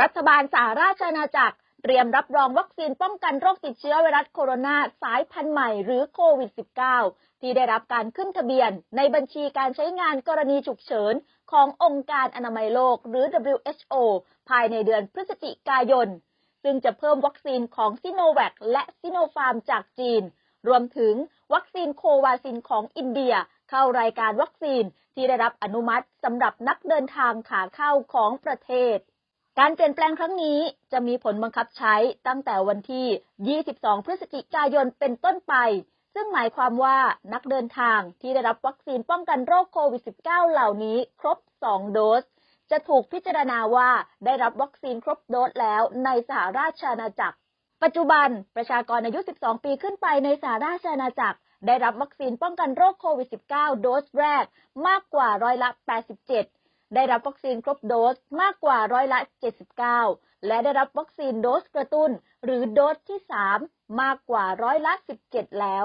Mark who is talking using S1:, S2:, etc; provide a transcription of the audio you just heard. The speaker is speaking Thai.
S1: รัฐบาลสหราชอาณาจักรเตรียมรับรองวัคซีนป้องกันโรคติดเชื้อไวรัสโคโรนาสายพันธุ์ใหม่หรือโควิด -19 ที่ได้รับการขึ้นทะเบียน ในบัญชีการใช้งานกรณีฉุกเฉิน ขององค์การอนามัยโลกหรือ WHO ภายในเดือนพฤศจิกายน ซึ่งจะเพิ่มวัคซีนของซิโนแวคและซิโนฟาร์มจากจีน รวมถึงวัคซีนโควาซินของอินเดีย เข้ารายการวัคซีนที่ได้รับอนุมัติสำหรับนักเดินทางขาเข้าของประเทศ การเปลี่ยนแปลงครั้งนี้จะมีผลบังคับใช้ตั้งแต่วันที่ 22 พฤศจิกายนเป็นต้นไป ซึ่งหมายความว่านักเดินทางที่ได้รับวัคซีนป้องกันโรคโควิด -19 เหล่านี้ครบ 2 โดส จะถูกพิจารณาว่าได้รับวัคซีนครบโดสแล้วในสหราชอาณาจักร ปัจจุบันประชากรอายุ 12 ปีขึ้นไปในสหราชอาณาจักรได้รับวัคซีนป้องกันโรคโควิด -19 โดสแรกมากกว่าร้อยละ 87 ได้รับวัคซีนครบโดสมากกว่าร้อยละ 79 และได้รับวัคซีนโดสกระตุ้น หรือโดสที่ 3 มากกว่าร้อยละ 17 แล้ว